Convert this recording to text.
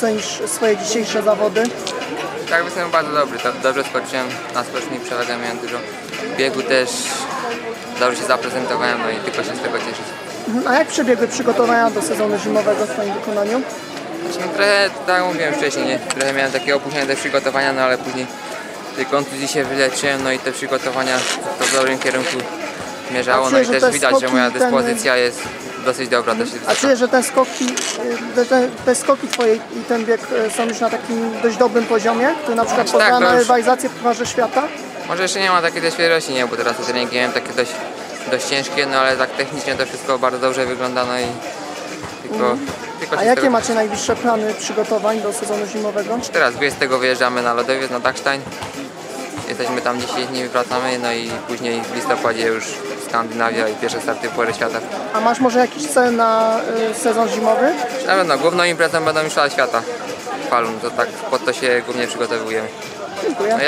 ocenisz swoje dzisiejsze zawody? Tak, jestem bardzo dobry. Dobrze skoczyłem na skoczni, przewagę miałem dużo. W biegu też dobrze się zaprezentowałem, no i tylko się z tego cieszyć. Mhm. A jak przebiegły przygotowania do sezonu zimowego w Twoim wykonaniu? Znaczy, no, trochę, tak jak mówiłem wcześniej, nie? trochę miałem takie opóźnienie te przygotowania, no ale później tej kontuzji się wyleczyłem, no i te przygotowania to w dobrym kierunku zmierzało, no i też te widać, że moja dyspozycja jest dosyć dobra, A czuję, że te skoki, y, te, te, skoki Twoje i ten bieg y, są już na takim dość dobrym poziomie, który na przykład Znaczy tak, na już- rywalizację w Pucharze Świata? Może jeszcze nie ma takiej tej świeżości, nie, bo teraz te treningi miałem takie dość, dość ciężkie, no ale tak technicznie to wszystko bardzo dobrze wygląda, no i tylko, tylko A jakie tego- macie najbliższe plany przygotowań do sezonu zimowego? Teraz 20 wyjeżdżamy na lodowiec na Dachstein. Jesteśmy tam 10 dni, wracamy, no i później w listopadzie już Skandynawia i pierwsze starty Puchary Świata. A masz może jakiś cel na y, sezon zimowy? Na pewno główną imprezą będą Mistrzostwa Świata. Falun, to tak pod to się głównie przygotowujemy. Dziękuję. No